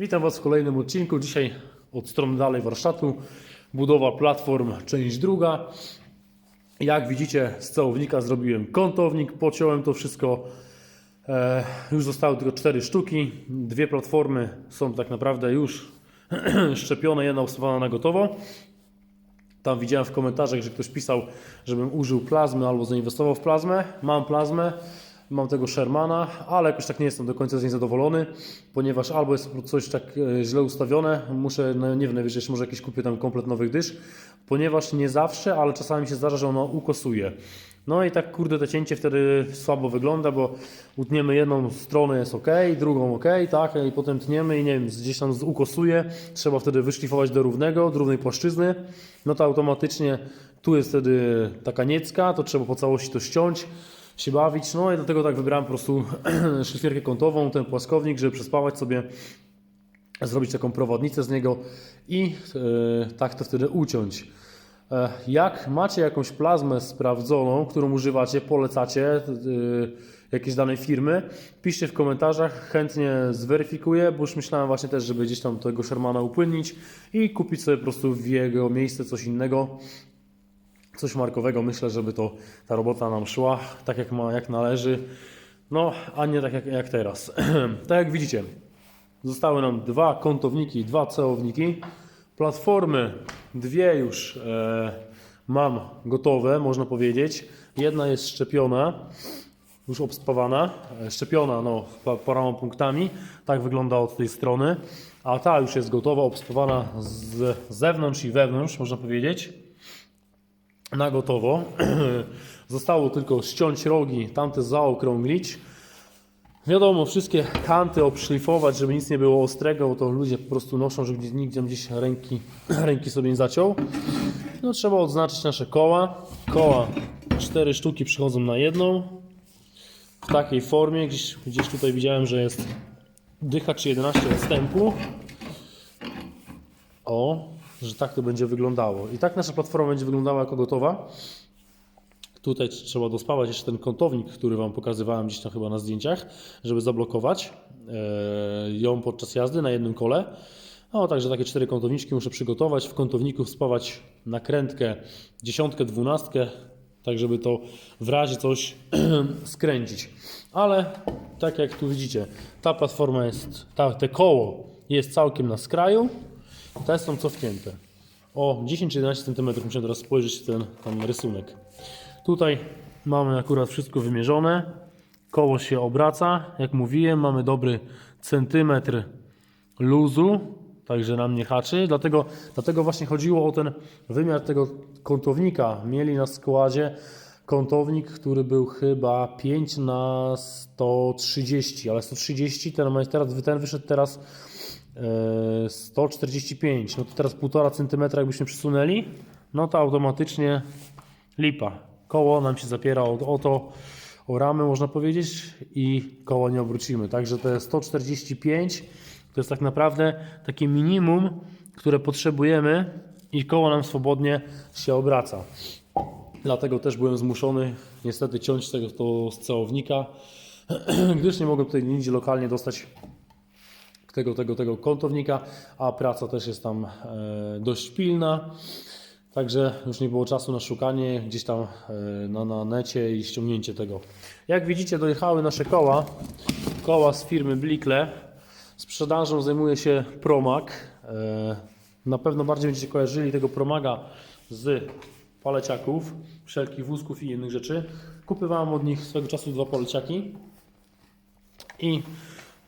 Witam Was w kolejnym odcinku. Dzisiaj od strony dalej warsztatu. Budowa platform, część druga. Jak widzicie, z całownika zrobiłem kątownik, pociąłem to wszystko. E, już zostały tylko cztery sztuki. Dwie platformy są tak naprawdę już szczepione, jedna ustawiona na gotowo. Tam widziałem w komentarzach, że ktoś pisał, żebym użył plazmy albo zainwestował w plazmę. Mam plazmę, mam tego Shermana, ale jakoś tak nie jestem do końca z niej zadowolony, ponieważ albo jest coś tak e, źle ustawione, muszę, no nie wiem, najwyżej może jakiś kupię tam komplet nowych dysz, ponieważ nie zawsze, ale czasami się zdarza, że ono ukosuje. No i tak kurde to cięcie wtedy słabo wygląda, bo utniemy jedną stronę jest ok, drugą ok, tak, i potem tniemy i nie wiem, gdzieś tam ukosuje, trzeba wtedy wyszlifować do równego, do równej płaszczyzny, no to automatycznie tu jest wtedy taka niecka, to trzeba po całości to ściąć, się bawić, no i dlatego tak wybrałem po prostu szlifierkę kątową, ten płaskownik, żeby przespawać sobie, zrobić taką prowadnicę z niego i e, tak to wtedy uciąć. E, Jak macie jakąś plazmę sprawdzoną, którą używacie, polecacie e, jakiejś danej firmy, piszcie w komentarzach, chętnie zweryfikuję, bo już myślałem właśnie też, żeby gdzieś tam tego Shermana upłynnić i kupić sobie po prostu w jego miejsce coś innego, coś markowego. Myślę, żeby to ta robota nam szła tak jak ma, jak należy, no a nie tak jak, jak teraz. tak jak widzicie, Zostały nam dwa kątowniki, dwa cełowniki. Platformy, dwie już e, mam gotowe, można powiedzieć. Jedna jest szczepiona, już obspawana, e, szczepiona no, pa- paroma punktami. Tak wygląda od tej strony. A ta już jest gotowa, obspawana z zewnątrz i wewnątrz, można powiedzieć na gotowo. Zostało tylko ściąć rogi, tamte zaokrąglić. Wiadomo, wszystkie kanty obszlifować, żeby nic nie było ostrego, bo to ludzie po prostu noszą, żeby nigdzie gdzieś ręki, ręki sobie nie zaciął. No trzeba odznaczyć nasze koła. Koła, cztery sztuki przychodzą na jedną. W takiej formie, gdzieś, gdzieś tutaj widziałem, że jest dycha czy 11 odstępu. O, że tak to będzie wyglądało. I tak nasza platforma będzie wyglądała jako gotowa. Tutaj trzeba dospawać jeszcze ten kątownik, który Wam pokazywałem gdzieś tam chyba na zdjęciach, żeby zablokować e, ją podczas jazdy na jednym kole. No, także takie cztery kątowniczki muszę przygotować. W kątowniku spawać nakrętkę dziesiątkę, dwunastkę, tak żeby to w razie coś skręcić. Ale tak jak tu widzicie, ta platforma jest, ta, te koło jest całkiem na skraju, te są cofnięte. O 10-11 cm muszę teraz spojrzeć w ten tam rysunek. Tutaj mamy akurat wszystko wymierzone. Koło się obraca. Jak mówiłem, mamy dobry centymetr luzu, także nam nie haczy. Dlatego, dlatego właśnie chodziło o ten wymiar tego kątownika. Mieli na składzie kątownik, który był chyba 5 na 130, ale 130, ten, teraz, ten wyszedł teraz 145. No to teraz 1,5 cm jakbyśmy przesunęli, no to automatycznie lipa. Koło nam się zapiera o, o to, o ramę można powiedzieć i koło nie obrócimy. Także te 145 to jest tak naprawdę takie minimum, które potrzebujemy i koło nam swobodnie się obraca. Dlatego też byłem zmuszony niestety ciąć tego to z całownika, gdyż nie mogłem tutaj nigdzie lokalnie dostać tego, tego, tego kątownika, a praca też jest tam e, dość pilna. Także już nie było czasu na szukanie gdzieś tam e, na, na necie i ściągnięcie tego. Jak widzicie, dojechały nasze koła. Koła z firmy Blikle. Sprzedażą zajmuje się Promag. E, Na pewno bardziej będziecie kojarzyli tego Promaga z paleciaków, wszelkich wózków i innych rzeczy. Kupywałem od nich swego czasu dwa poleciaki. I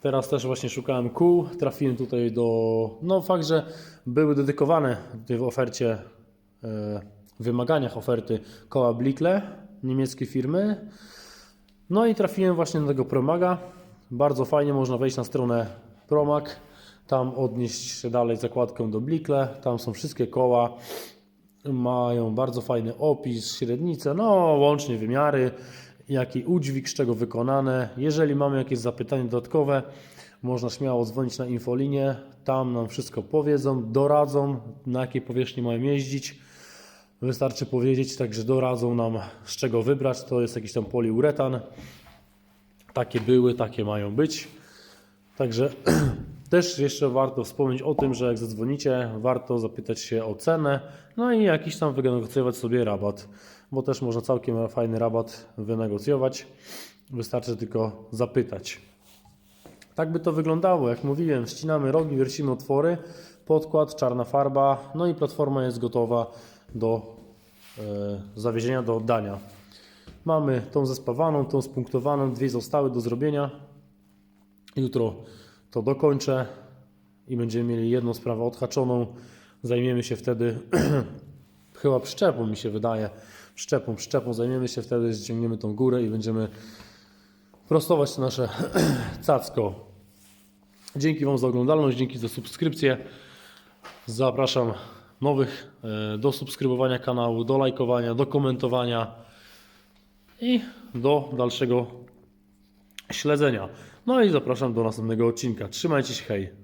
teraz też właśnie szukałem kół. Trafiłem tutaj do. No, fakt, że były dedykowane w ofercie, e, wymaganiach oferty koła Blikle, niemieckiej firmy. No i trafiłem właśnie do tego Promaga. Bardzo fajnie można wejść na stronę Promag, tam odnieść się dalej zakładkę do Blikle. Tam są wszystkie koła. Mają bardzo fajny opis, średnicę, no łącznie wymiary, jaki udźwig, z czego wykonane. Jeżeli mamy jakieś zapytania dodatkowe, można śmiało dzwonić na infolinię. Tam nam wszystko powiedzą, doradzą, na jakiej powierzchni mają jeździć. Wystarczy powiedzieć, także doradzą nam z czego wybrać. To jest jakiś tam poliuretan. Takie były, takie mają być. Także Też jeszcze warto wspomnieć o tym, że jak zadzwonicie, warto zapytać się o cenę, no i jakiś tam wynegocjować sobie rabat, bo też można całkiem fajny rabat wynegocjować. Wystarczy tylko zapytać. Tak by to wyglądało. Jak mówiłem, ścinamy rogi, wiercimy otwory, podkład, czarna farba, no i platforma jest gotowa do e, zawiezienia, do oddania. Mamy tą zespawaną, tą spunktowaną, dwie zostały do zrobienia. Jutro to dokończę i będziemy mieli jedną sprawę odhaczoną. Zajmiemy się wtedy chyba przyczepą, mi się wydaje. Przyczepą, przyczepą zajmiemy się wtedy, ściągniemy tą górę i będziemy prostować to nasze cacko. Dzięki Wam za oglądalność, dzięki za subskrypcję. Zapraszam nowych e, do subskrybowania kanału, do lajkowania, do komentowania i do dalszego śledzenia. No i zapraszam do następnego odcinka. Trzymajcie się, hej!